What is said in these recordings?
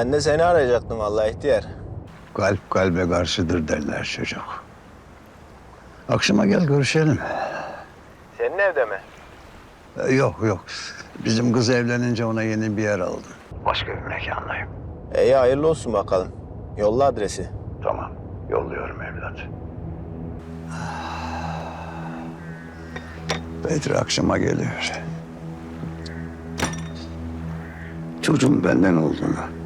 Ben de seni arayacaktım vallahi ihtiyar. Kalp kalbe karşıdır derler çocuk. Akşama gel görüşelim. Senin evde mi? Ee, Yok yok. Bizim kız evlenince ona yeni bir yer aldım. Başka bir mekandayım. İyi hayırlı olsun bakalım. Yolla adresi. Tamam. Yolluyorum evlat. Bedri akşama geliyor. Çocuğun benden olduğunu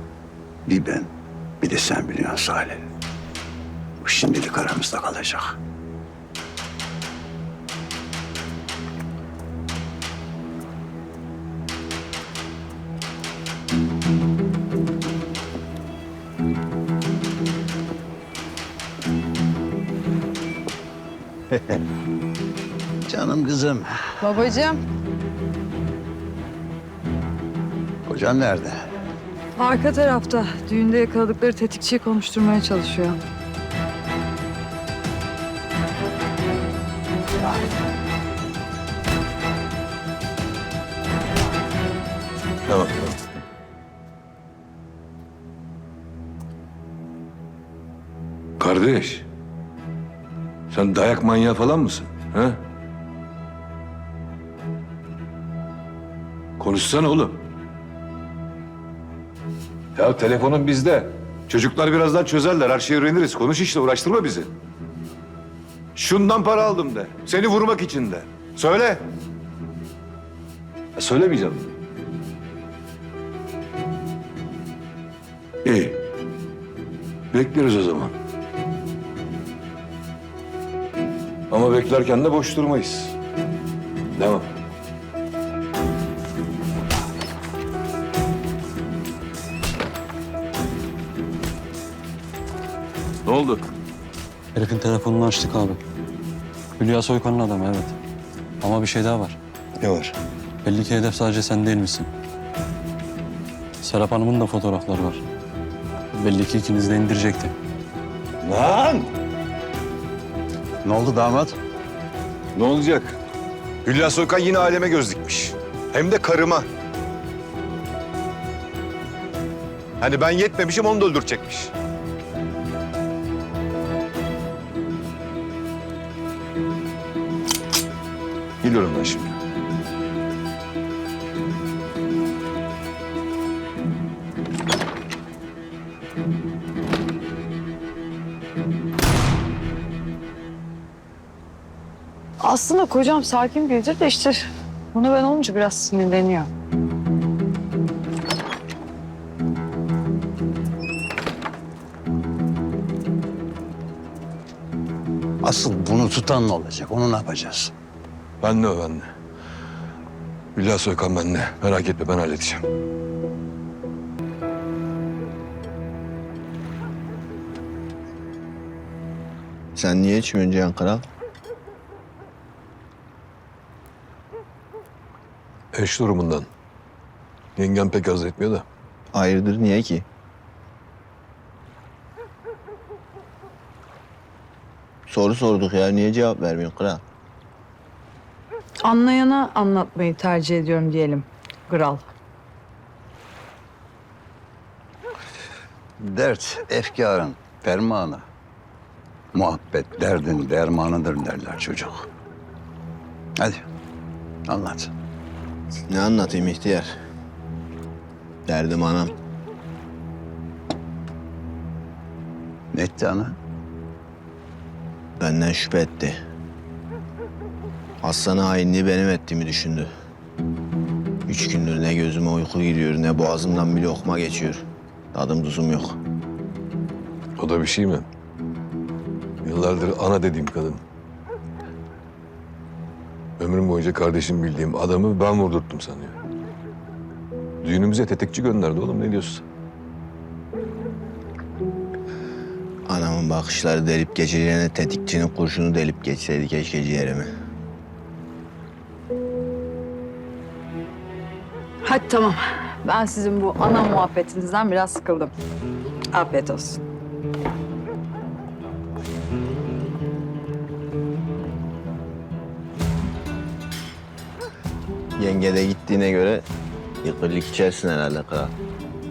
bir ben bir de sen biliyorsun Salih. Bu şimdilik aramızda kalacak. Canım kızım. Babacığım, Kocan nerede? Arka tarafta düğünde yakaladıkları tetikçiyi konuşturmaya çalışıyor. Tamam. Kardeş. Sen dayak manyağı falan mısın? Ha? Konuşsana oğlum. Ya telefonun bizde. Çocuklar birazdan çözerler. Her şeyi öğreniriz. Konuş işte uğraştırma bizi. Şundan para aldım de. Seni vurmak için de. Söyle. Ya söylemeyeceğim. İyi. Bekleriz o zaman. Ama beklerken de boş durmayız. Devam. Oldu? Herifin telefonunu açtık abi. Hülya Soykan'ın adamı evet. Ama bir şey daha var. Ne var? Belli ki hedef sadece sen değil misin? Serap Hanım'ın da fotoğrafları var. Belli ki ikiniz de indirecekti. Lan! Ne oldu damat? Ne olacak? Hülya Soykan yine aleme göz dikmiş. Hem de karıma. Hani ben yetmemişim onu da öldürecekmiş. Biliyorum ben şimdi. Aslında kocam sakin biridir de işte bunu ben olunca biraz sinirleniyor. Asıl bunu tutan ne olacak? Onu ne yapacağız? Ben de o ben de. Hülya Soykan ben de. Merak etme ben halledeceğim. Sen niye içmiyorsun Cihan Kral? Eş durumundan. Yengem pek haz etmiyor da. Hayırdır niye ki? Soru sorduk ya niye cevap vermiyorsun kral? Anlayana anlatmayı tercih ediyorum diyelim. Kral. Dert efkarın fermanı. Muhabbet derdin dermanıdır derler çocuk. Hadi anlat. Ne anlatayım ihtiyar? Derdim anam. Ne etti ana? Benden şüphe etti. Aslan'a hainliği benim ettiğimi düşündü. Üç gündür ne gözüme uyku giriyor ne boğazımdan bir lokma geçiyor. Tadım tuzum yok. O da bir şey mi? Yıllardır ana dediğim kadın. Ömrüm boyunca kardeşim bildiğim adamı ben vurdurttum sanıyor. Düğünümüze tetikçi gönderdi oğlum ne diyorsun? Anamın bakışları delip geçeceğine tetikçinin kurşunu delip geçseydi keşke ciğerimi. Hadi tamam. Ben sizin bu ana muhabbetinizden biraz sıkıldım. Afiyet olsun. Yenge de gittiğine göre yıkırlık içersin herhalde kral.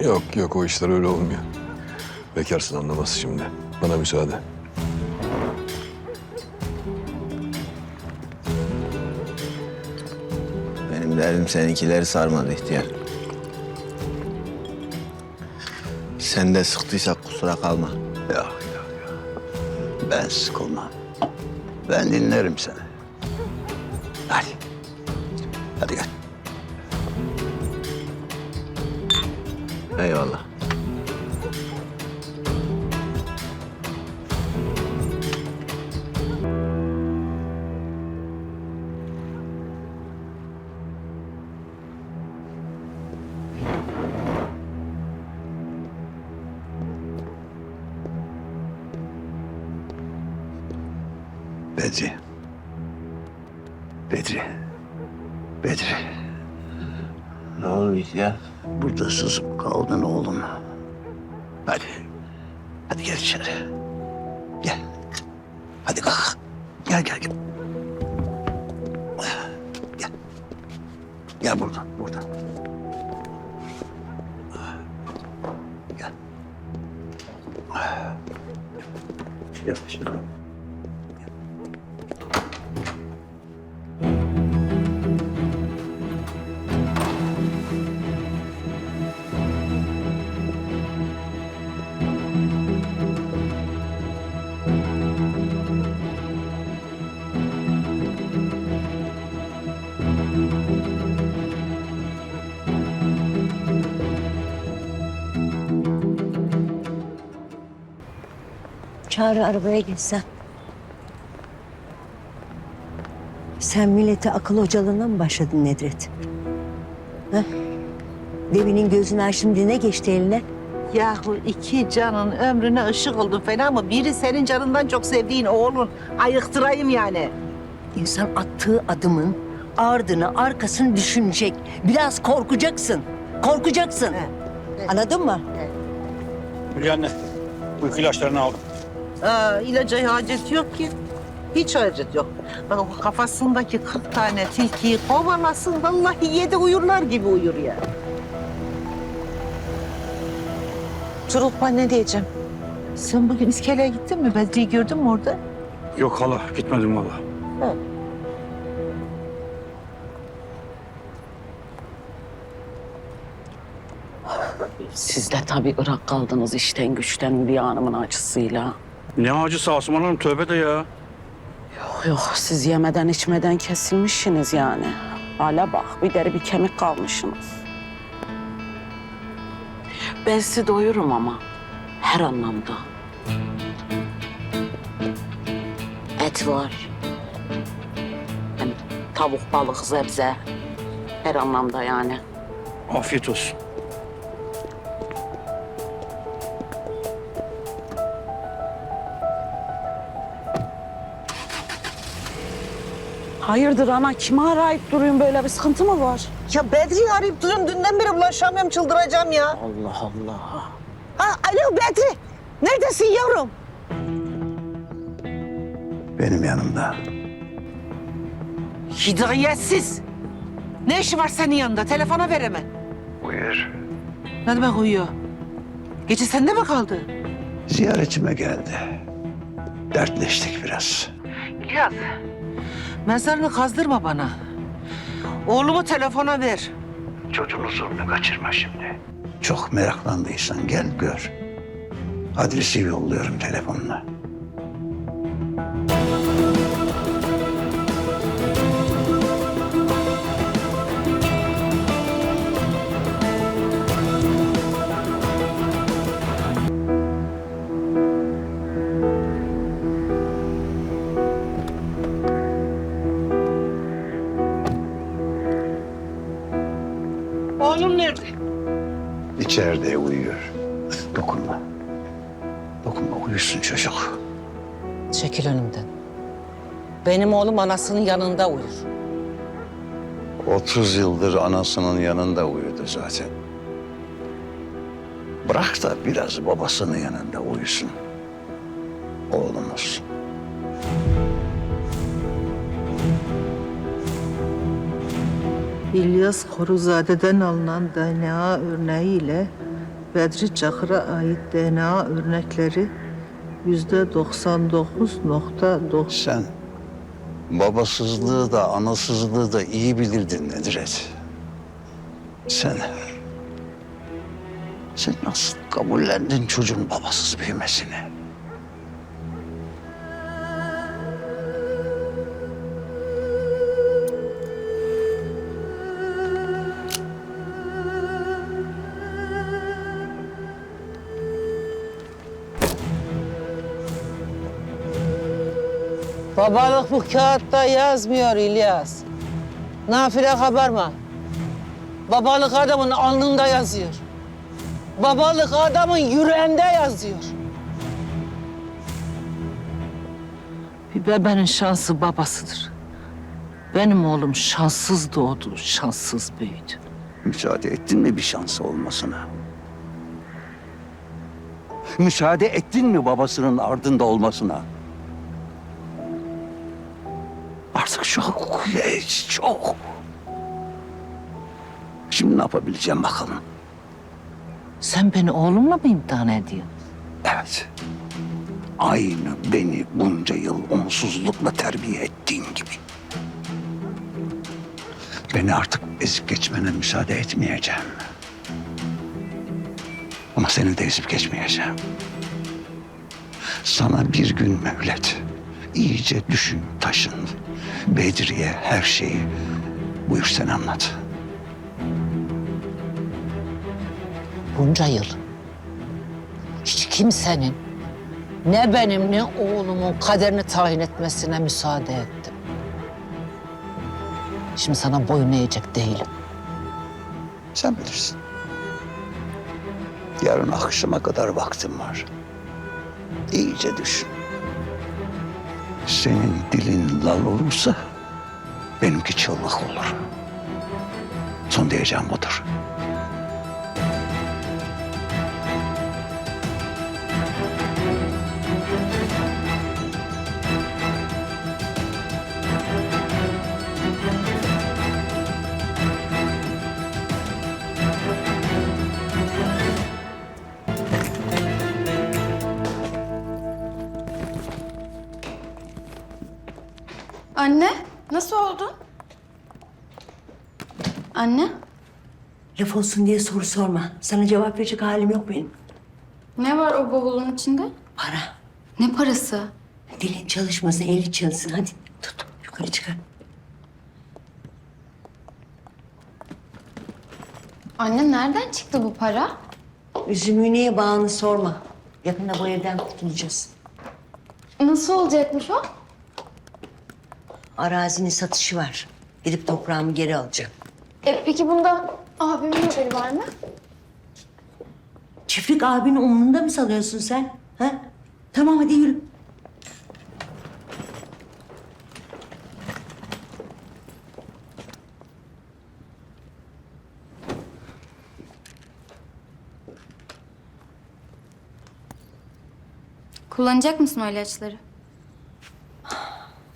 Yok yok o işler öyle olmuyor. Bekarsın anlamaz şimdi. Bana müsaade. Derdim seninkileri sarmadı ihtiyar. Sen de sıktıysak kusura kalma. Yok yok yok. Ben sıkılmam. Ben dinlerim seni. Hadi. Hadi gel. Eyvallah. İhtiyar? Burada sızıp kaldın oğlum. Hadi. Hadi gel içeri. Gel. Hadi kalk. Gel gel gel. Gel. Gel buradan buradan. Gel. Yavaş. Çağrı arabaya gitsen. Sen millete akıl hocalığına mı başladın Nedret? Ha? Devinin gözünü aç şimdi ne geçti eline? Yahu iki canın ömrüne ışık oldun falan mı? Biri senin canından çok sevdiğin oğlun. Ayıktırayım yani. İnsan attığı adımın ardını arkasını düşünecek. Biraz korkacaksın. Korkacaksın. Anladın mı? Hülya anne, uyku ilaçlarını aldım. Aa, ilaca hacet yok ki. Hiç hacet yok. Bak o kafasındaki 40 tane tilkiyi kovalasın. Vallahi yedi uyurlar gibi uyur ya. Turulpa ne diyeceğim? Sen bugün iskeleye gittin mi? Bedri'yi gördün mü orada? Yok hala, gitmedim valla. Siz de tabii Irak kaldınız işten güçten Hülya Hanım'ın acısıyla. Ne acısı Asuman Hanım, tövbe de ya. Yok yok siz yemeden içmeden kesilmişsiniz yani. Hala bak bir deri bir kemik kalmışsınız. Ben sizi doyururum ama her anlamda. Et var. Hem tavuk, balık, sebze. Her anlamda yani. Afiyet olsun. Hayırdır ana kimi arayıp duruyorsun böyle bir sıkıntı mı var? Ya Bedri'yi arayıp duruyorum. Dünden beri ulaşamıyorum. Çıldıracağım ya. Allah Allah. Ha, alo Bedri. Neredesin yavrum? Benim yanımda. Hidayetsiz. Ne işi var senin yanında? Telefona ver hemen. Buyur. Ne demek uyuyor? Gece sende mi kaldı? Ziyaretime geldi. Dertleştik biraz. İlyas. Mezarını kazdırma bana. Oğlumu telefona ver. Çocuğun huzurunu kaçırma şimdi. Çok meraklandıysan gel gör. Adresi yolluyorum telefonla. Benim oğlum anasının yanında uyur. 30 yıldır anasının yanında uyudu zaten. Bırak da biraz babasının yanında uyusun. Oğlumuz. İlyas Koruzade'den alınan DNA örneğiyle Bedri Çakır'a ait DNA örnekleri yüzde 99.9. Sen babasızlığı da anasızlığı da iyi bilirdin Nedret. Sen... Sen nasıl kabullendin çocuğun babasız büyümesini? Babalık bu kağıtta yazmıyor İlyas. Nafile kabarma. Babalık adamın alnında yazıyor. Babalık adamın yüreğinde yazıyor. Bir bebenin şansı babasıdır. Benim oğlum şanssız doğdu, şanssız büyüdü. Müsaade ettin mi bir şansı olmasına? Müsaade ettin mi babasının ardında olmasına? Artık çok geç, çok. Şimdi ne yapabileceğim bakalım. Sen beni oğlumla mı imtihan ediyorsun? Evet. Aynı beni bunca yıl onsuzlukla terbiye ettiğin gibi. Beni artık ezip geçmene müsaade etmeyeceğim. Ama seni de ezip geçmeyeceğim. Sana bir gün mühlet. İyice düşün, taşın. Bedriye her şeyi buyur sen anlat. Bunca yıl hiç kimsenin ne benim ne oğlumun kaderini tayin etmesine müsaade ettim. Şimdi sana boyun eğecek değilim. Sen bilirsin. Yarın akşama kadar vaktim var. İyice düşün. Senin dilin lal olursa benimki çığlık olur. Son diyeceğim budur. Anne, nasıl oldu? Anne, Laf olsun diye soru sorma. Sana cevap verecek halim yok benim. ne var o bavulun içinde? Para. Ne parası? Dilin çalışmasın, eli çalışsın. Hadi tut, yukarı çıkar. Anne nereden çıktı bu para? Üzümü niye bağını sorma. Yakında bu evden kurtulacağız. Nasıl olacakmış o? Arazinin satışı var. Gidip toprağımı geri alacağım. E, peki bunda abimin haberi var mı? Çiftlik abinin umrunda mı sanıyorsun sen? Ha? Tamam hadi yürü. Kullanacak mısın o ilaçları?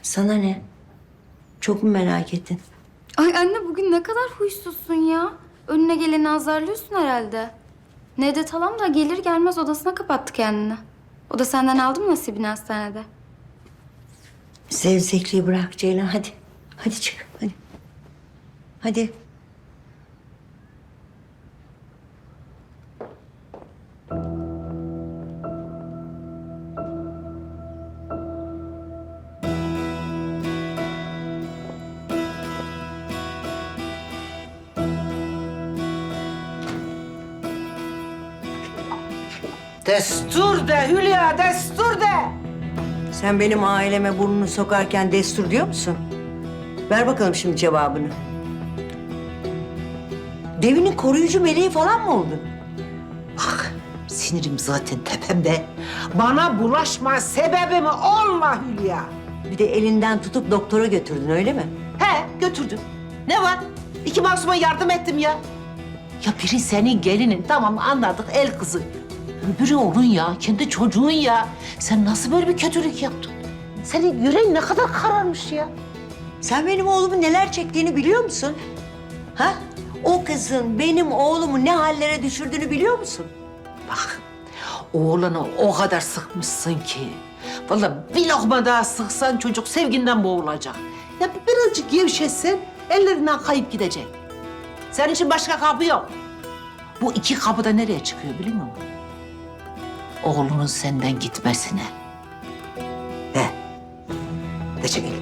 Sana ne? Çok mu merak ettin? Ay anne bugün ne kadar huysuzsun ya. Önüne geleni azarlıyorsun herhalde. Nedet halam da gelir gelmez odasına kapattı kendini. O da senden aldı mı nasibini hastanede? Zevzekliği bırak Ceylan hadi. Hadi çık hadi. Hadi. Destur de Hülya, destur de. Sen benim aileme burnunu sokarken destur diyor musun? Ver bakalım şimdi cevabını. Devinin koruyucu meleği falan mı oldun? Bak sinirim zaten tepemde. Bana bulaşma sebebimi olma Hülya. Bir de elinden tutup doktora götürdün öyle mi? He götürdüm. Ne var? İki masuma yardım ettim ya. Ya biri senin gelinin tamam anladık el kızı. Öbürü onun ya kendi çocuğun ya. Sen nasıl böyle bir kötülük yaptın? Senin yüreğin ne kadar kararmış ya. Sen benim oğlumun neler çektiğini biliyor musun? Ha? O kızın benim oğlumu ne hallere düşürdüğünü biliyor musun? Bak oğlanı o kadar sıkmışsın ki. Vallahi bir lokma daha sıksan çocuk sevginden boğulacak. Ya birazcık gevşetsen ellerinden kayıp gidecek. Senin için başka kapı yok. Bu iki kapı da nereye çıkıyor biliyor musun? Oğlunun senden gitmesine. He. De çekil.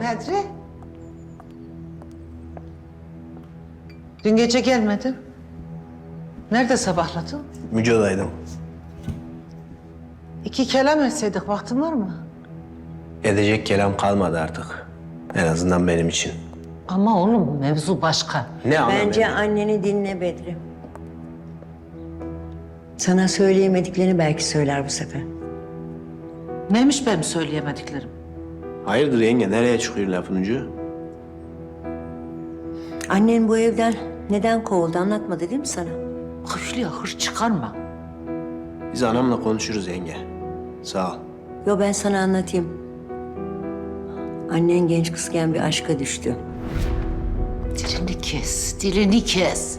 Bedri. Dün gece gelmedin. Nerede sabahladın? Müco'daydım. İki kelam etseydik vaktin var mı? Edecek kelam kalmadı artık. En azından benim için. Ama oğlum mevzu başka. Ne Bence anneni dinle Bedri. Sana söyleyemediklerini belki söyler bu sefer. Neymiş benim söyleyemediklerim? Hayırdır yenge nereye çıkıyor lafın ucu? Annen bu evden neden kovuldu anlatmadı değil mi sana? Hıflıya hır çıkarma. Biz anamla konuşuruz yenge. Sağ ol. Yo ben sana anlatayım. Annen genç kızken bir aşka düştü. Dilini kes, dilini kes.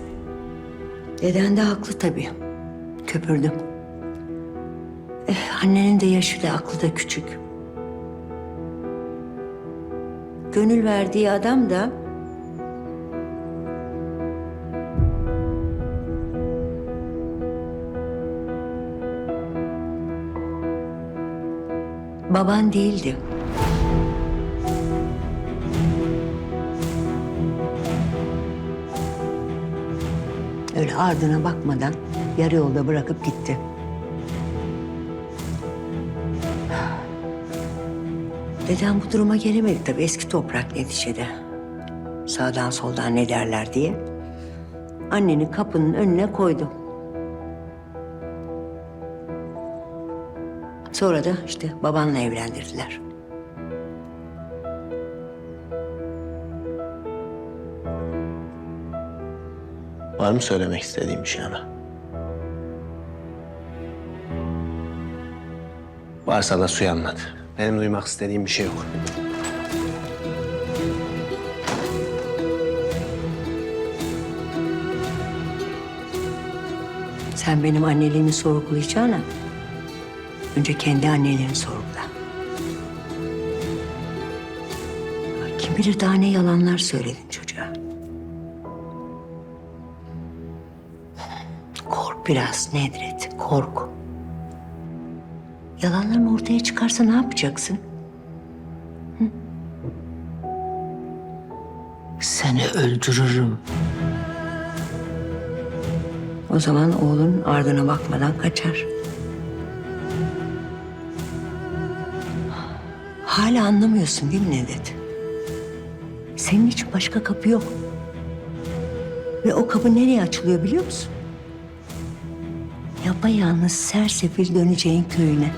Deden de haklı tabii. Köpürdü. Eh, annenin de yaşı da aklı da küçük. Gönül verdiği adam da baban değildi. Öyle ardına bakmadan yarı yolda bırakıp gitti. Dedem bu duruma gelemedi tabii. Eski toprak neticede. Sağdan soldan ne derler diye. Anneni kapının önüne koydu. Sonra da işte babanla evlendirdiler. Var mı söylemek istediğim bir şey ana? Varsa da suya anlat. Benim duymak istediğim bir şey yok. Sen benim anneliğimi sorgulayacağına önce kendi annelerini sorgula. Kim bilir daha ne yalanlar söyledin çocuğa. Kork biraz Nedret, kork. Yalanların ortaya çıkarsa ne yapacaksın? Seni öldürürüm. O zaman oğlun ardına bakmadan kaçar. Hala anlamıyorsun değil mi Nedet? Senin için başka kapı yok. Ve o kapı nereye açılıyor biliyor musun? Yapayalnız sersefil döneceğin köyüne.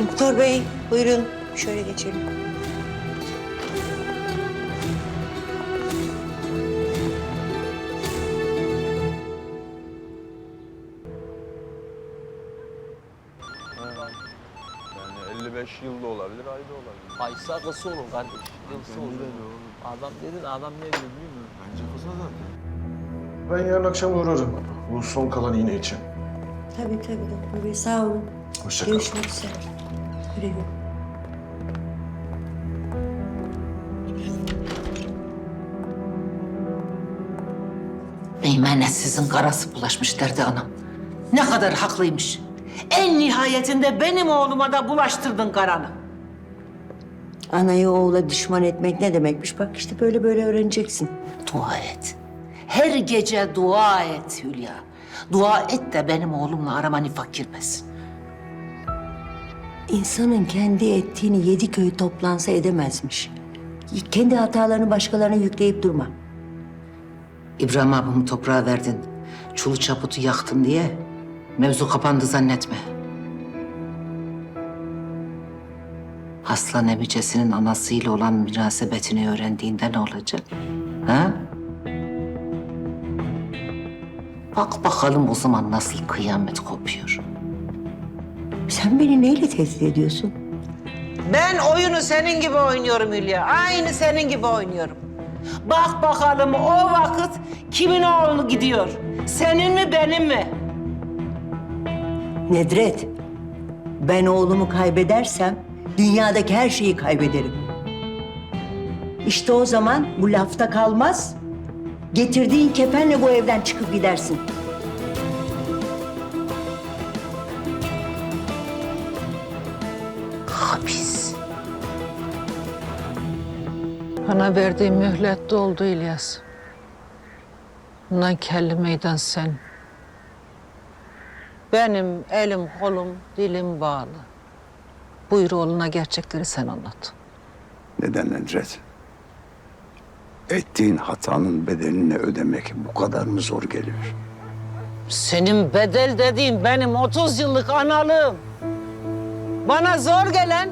Doktor bey, buyurun. Şöyle geçelim. Kısa olur kardeş. Kısa olur. Adam dedin adam ne diyor biliyor musun? Bence kısa zaten. Ben yarın akşam uğrarım. Bu son kalan iğne için. Tabii tabii doktor bey, sağ olun. Hoşça kal. Görüşmek üzere. Güle güle. Meymenetsizin karası bulaşmış derdi anam. Ne kadar haklıymış. En nihayetinde benim oğluma da bulaştırdın karanı. Anayı oğula düşman etmek ne demekmiş? Bak işte böyle böyle öğreneceksin. Dua et. Her gece dua et Hülya. Dua et de benim oğlumla arama nifak girmesin. İnsanın kendi ettiğini yedi köy toplansa edemezmiş. Kendi hatalarını başkalarına yükleyip durma. İbrahim abimi toprağa verdin. Çulu çaputu yaktın diye mevzu kapandı zannetme. Aslan emicesinin anasıyla olan münasebetini öğrendiğinde ne olacak? Ha? Bak bakalım o zaman nasıl kıyamet kopuyor. Sen beni neyle tehdit ediyorsun? Ben oyunu senin gibi oynuyorum Hülya. Aynı senin gibi oynuyorum. Bak bakalım o vakit kimin oğlu gidiyor? Senin mi benim mi? Nedret, ben oğlumu kaybedersem dünyadaki her şeyi kaybederim. İşte o zaman bu lafta kalmaz. Getirdiğin kefenle bu evden çıkıp gidersin. Hapis. Bana verdiğin mühlet doldu İlyas. Bundan kelli meydan sen. Benim elim, kolum, dilim bağlı. Buyur oğluna gerçekleri sen anlat. Neden Nedret? Ettiğin hatanın bedelini ödemek bu kadar mı zor geliyor? Senin bedel dediğin benim 30 yıllık analığım. Bana zor gelen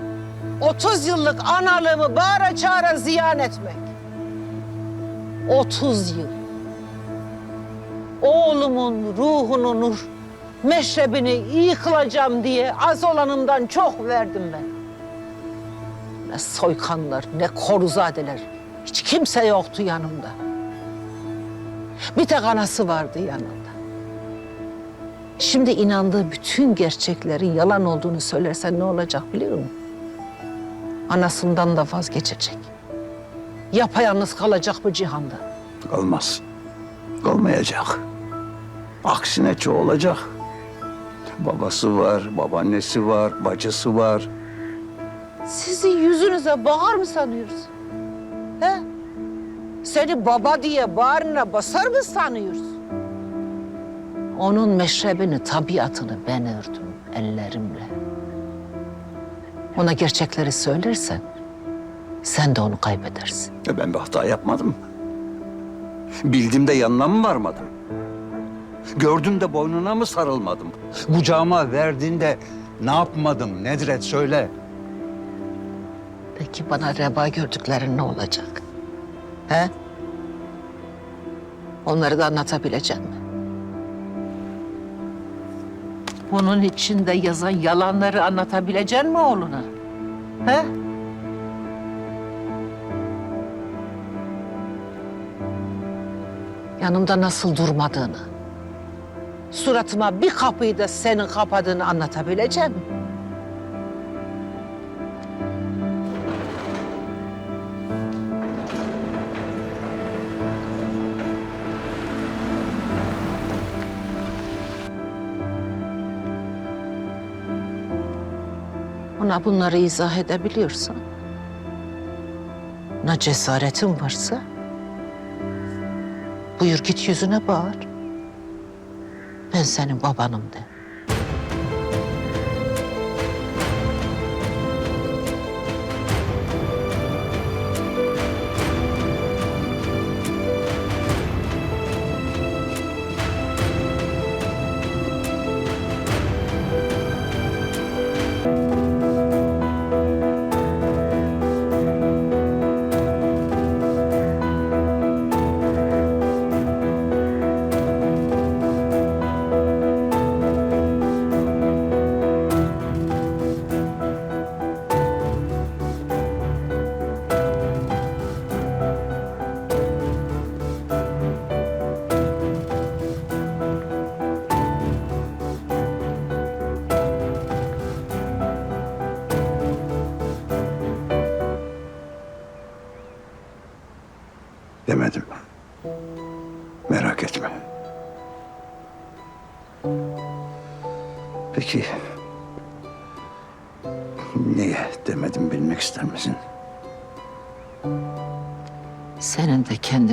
30 yıllık analığımı bağıra çağıra ziyan etmek. 30 yıl. Oğlumun ruhunu nur, meşrebini iyi kılacağım diye az olanımdan çok verdim ben. Ne soykanlar, ne koruzadeler. Hiç kimse yoktu yanımda. Bir tek anası vardı yanında. Şimdi inandığı bütün gerçeklerin yalan olduğunu söylersen ne olacak biliyor musun? Anasından da vazgeçecek. Yapayalnız kalacak bu cihanda. Kalmaz. Kalmayacak. Aksine çoğalacak. Babası var, babaannesi var, bacısı var. Sizi yüzünüze bakar mı sanıyoruz? He? Seni baba diye bağrına basar mı sanıyoruz? Onun meşrebini, tabiatını ben ördüm ellerimle. Ona gerçekleri söylersen sen de onu kaybedersin. E ben bir hata yapmadım. Bildim de yanına mı varmadım? Gördüm de boynuna mı sarılmadım? Kucağıma verdiğinde ne yapmadım Nedret söyle. Peki bana reba gördüklerin ne olacak? He? Onları da anlatabilecek mi? Bunun içinde yazan yalanları anlatabilecek mi oğluna? He? Yanımda nasıl durmadığını, suratıma bir kapıyı da senin kapadığını anlatabilecek mi? Ona bunları izah edebiliyorsan, ona cesaretin varsa, buyur git yüzüne bağır. Ben senin babanım de.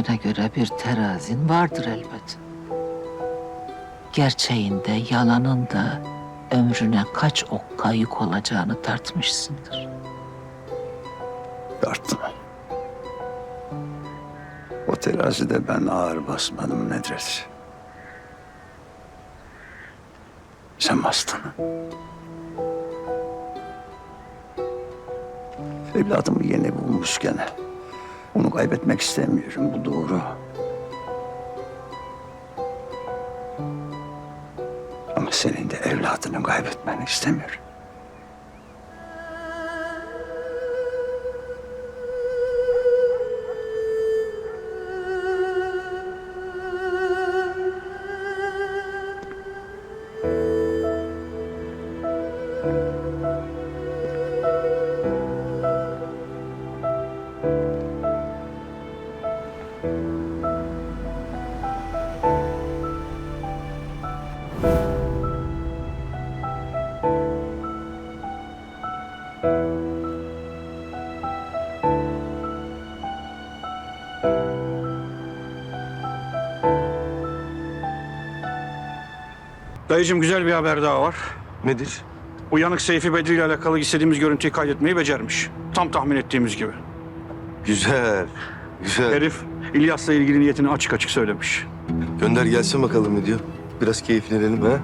Kendine göre bir terazin vardır elbet. Gerçeğinde, yalanın da ömrüne kaç okka yük olacağını tartmışsındır. Tarttım. O terazide ben ağır basmadım Nedret. Sen bastın. Evladımı yeni bulmuşken onu kaybetmek istemiyorum. Bu doğru. Ama senin de evladını kaybetmeni istemiyorum. Dayıcığım güzel bir haber daha var. Nedir? Uyanık Seyfi Bedri ile alakalı istediğimiz görüntüyü kaydetmeyi becermiş. Tam tahmin ettiğimiz gibi. Güzel. Güzel. Herif İlyas'la ilgili niyetini açık açık söylemiş. Gönder gelsin bakalım ne diyor. Biraz keyiflenelim ha.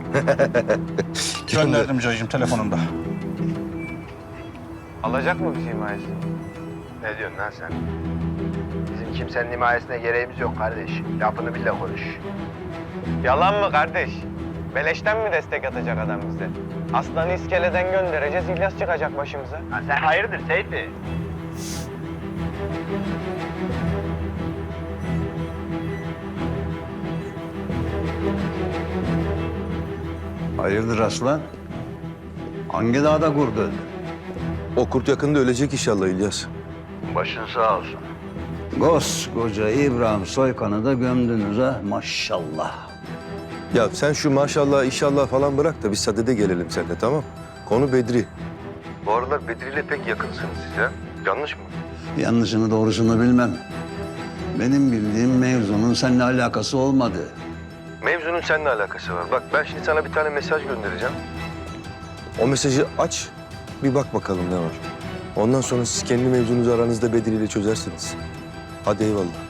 Gönderdim Caycığım telefonunda. Alacak mı bizi himayesini? Ne diyorsun lan sen? Bizim kimsenin himayesine gereğimiz yok kardeş. Yapını bile konuş. Yalan mı kardeş? Beleşten mi destek atacak adam bize? Aslanı iskeleden göndereceğiz, İlyas çıkacak başımıza. sen hayırdır Seyfi? Hayırdır aslan? Hangi dağda kurdun? O kurt yakında ölecek inşallah İlyas. Başın sağ olsun. Koskoca İbrahim Soykan'ı da gömdünüz ha maşallah. Ya sen şu maşallah inşallah falan bırak da biz sadede gelelim seninle tamam Konu Bedri. Bu aralar Bedri ile pek yakınsınız siz ha. Yanlış mı? Yanlışını doğrusunu bilmem. Benim bildiğim mevzunun seninle alakası olmadı. Mevzunun seninle alakası var. Bak ben şimdi sana bir tane mesaj göndereceğim. O mesajı aç, bir bak bakalım ne var. Ondan sonra siz kendi mevzunuzu aranızda Bedri ile çözersiniz. Hadi eyvallah.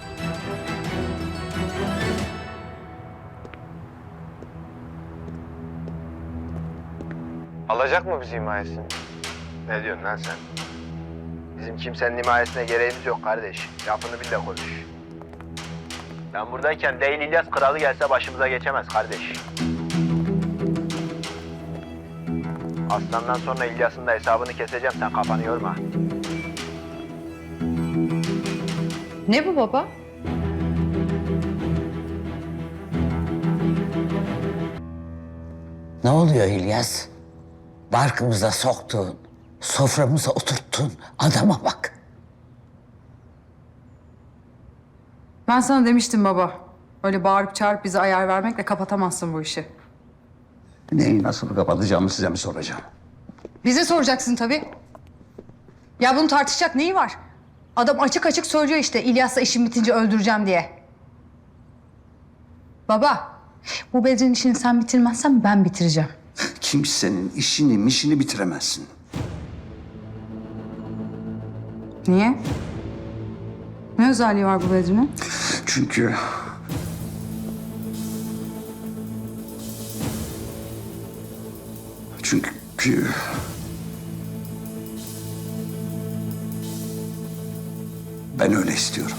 Alacak mı bizi himayesini? Ne diyorsun lan sen? Bizim kimsenin himayesine gereğimiz yok kardeş. Yapını bile konuş. Ben buradayken değil İlyas kralı gelse başımıza geçemez kardeş. Aslandan sonra İlyas'ın da hesabını keseceğim sen kafanı yorma. Ne bu baba? Ne oluyor İlyas? Barkımıza soktun, soframıza oturttun. Adama bak. Ben sana demiştim baba. Öyle bağırıp çağırıp bize ayar vermekle kapatamazsın bu işi. Neyi nasıl kapatacağımı size mi soracağım? Bize soracaksın tabii. Ya bunu tartışacak neyi var? Adam açık açık söylüyor işte İlyas'la işim bitince öldüreceğim diye. Baba, bu Bedri'nin işini sen bitirmezsen ben bitireceğim. Kimsenin işini mişini bitiremezsin. Niye? Ne özelliği var bu Bedri'nin? Çünkü... Çünkü... Ben öyle istiyorum.